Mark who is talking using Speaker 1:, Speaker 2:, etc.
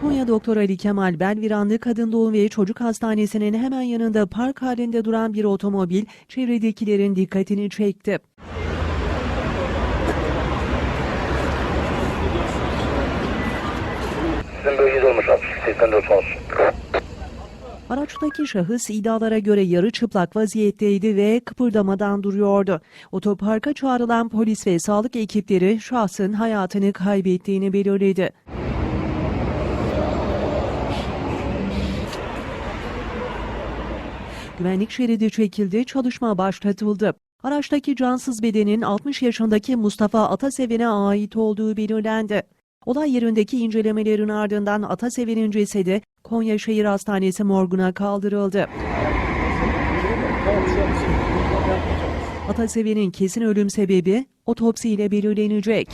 Speaker 1: Konya Doktor Ali Kemal Belviranlı Kadın Doğum ve Çocuk Hastanesi'nin hemen yanında park halinde duran bir otomobil çevredekilerin dikkatini çekti.
Speaker 2: Sizin bölgede olmuş 8284 olsun.
Speaker 1: Araçtaki şahıs iddialara göre yarı çıplak vaziyetteydi ve kıpırdamadan duruyordu. Otoparka çağrılan polis ve sağlık ekipleri şahsın hayatını kaybettiğini belirledi. Güvenlik şeridi çekildi, çalışma başlatıldı. Araçtaki cansız bedenin 60 yaşındaki Mustafa Ataseven'e ait olduğu belirlendi. Olay yerindeki incelemelerin ardından Ataseven'in cesedi Konya Şehir Hastanesi morguna kaldırıldı. Ataseven'in kesin ölüm sebebi otopsiyle belirlenecek.